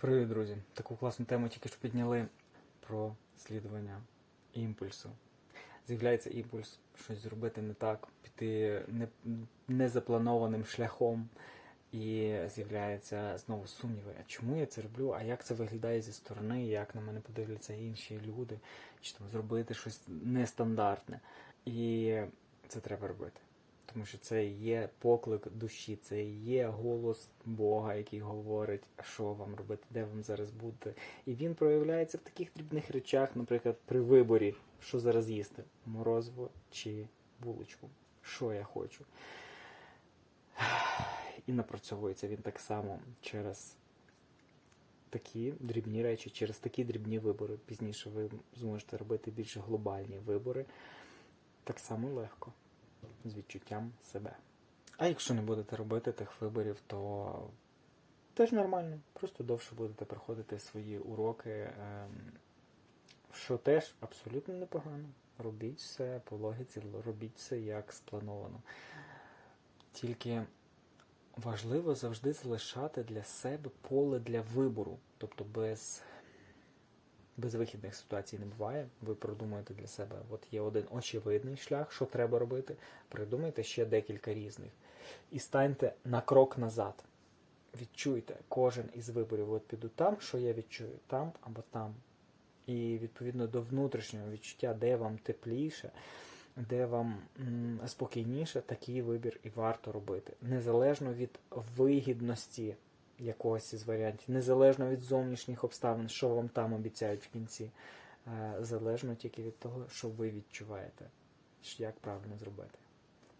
Привіт, друзі! Таку класну тему тільки що підняли про слідування імпульсу. З'являється імпульс щось зробити не так, піти не, незапланованим шляхом, і з'являються знову сумніви. А чому я це роблю? А як це виглядає зі сторони? Як на мене подивляться інші люди? Чи там зробити щось нестандартне? І це треба робити. Тому що це є поклик душі, це є голос Бога, який говорить, що вам робити, де вам зараз бути. І він проявляється в таких дрібних речах, наприклад, при виборі, що зараз їсти: морозиво чи булочку. Що я хочу. І напрацьовується він так само через такі дрібні речі, через такі дрібні вибори. Пізніше ви зможете робити більш глобальні вибори. Так само легко з відчуттям себе. А якщо не будете робити тих виборів, то теж нормально. Просто довше будете проходити свої уроки, ем, що теж абсолютно непогано. Робіть все по логіці, робіть все як сплановано. Тільки важливо завжди залишати для себе поле для вибору. Тобто без безвихідних ситуацій не буває. Ви продумуєте для себе, от є один очевидний шлях, що треба робити. Придумайте ще декілька різних. І станьте на крок назад. Відчуйте кожен із виборів. От піду там, що я відчую, там або там. І відповідно до внутрішнього відчуття, де вам тепліше, де вам спокійніше, такий вибір і варто робити. Незалежно від вигідності якогось із варіантів, незалежно від зовнішніх обставин, що вам там обіцяють в кінці, е, залежно тільки від того, що ви відчуваєте, як правильно зробити.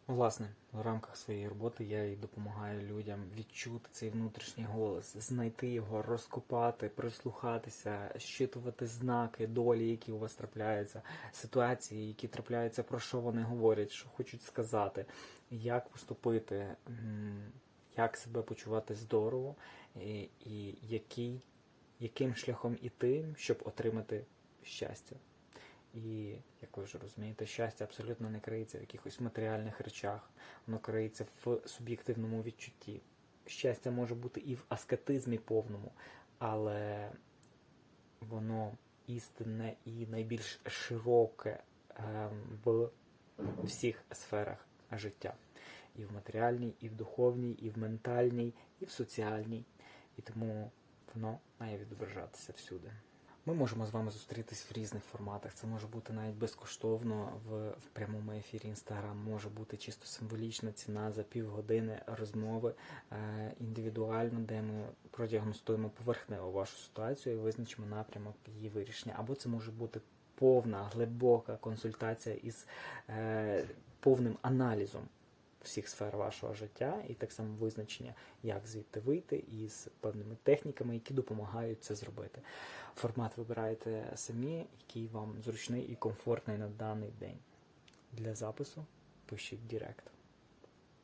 Власне, в рамках своєї роботи я і допомагаю людям відчути цей внутрішній голос, знайти його, розкопати, прислухатися, щитувати знаки, долі, які у вас трапляються, ситуації, які трапляються, про що вони говорять, що хочуть сказати, як поступити, як себе почувати здорово, і, і який, яким шляхом іти, щоб отримати щастя. І, як ви вже розумієте, щастя абсолютно не криється в якихось матеріальних речах, воно криється в суб'єктивному відчутті. Щастя може бути і в аскетизмі повному, але воно істинне і найбільш широке ем, в всіх сферах життя. І в матеріальній, і в духовній, і в ментальній, і в соціальній. І тому воно має відображатися всюди. Ми можемо з вами зустрітись в різних форматах. Це може бути навіть безкоштовно в, в прямому ефірі Інстаграм, може бути чисто символічна ціна за півгодини розмови е, індивідуально, де ми продіагностуємо поверхнево вашу ситуацію і визначимо напрямок її вирішення. Або це може бути повна, глибока консультація із е, повним аналізом всіх сфер вашого життя, і так само визначення, як звідти вийти, із певними техніками, які допомагають це зробити. Формат вибираєте самі, який вам зручний і комфортний на даний день. Для запису пишіть Директ.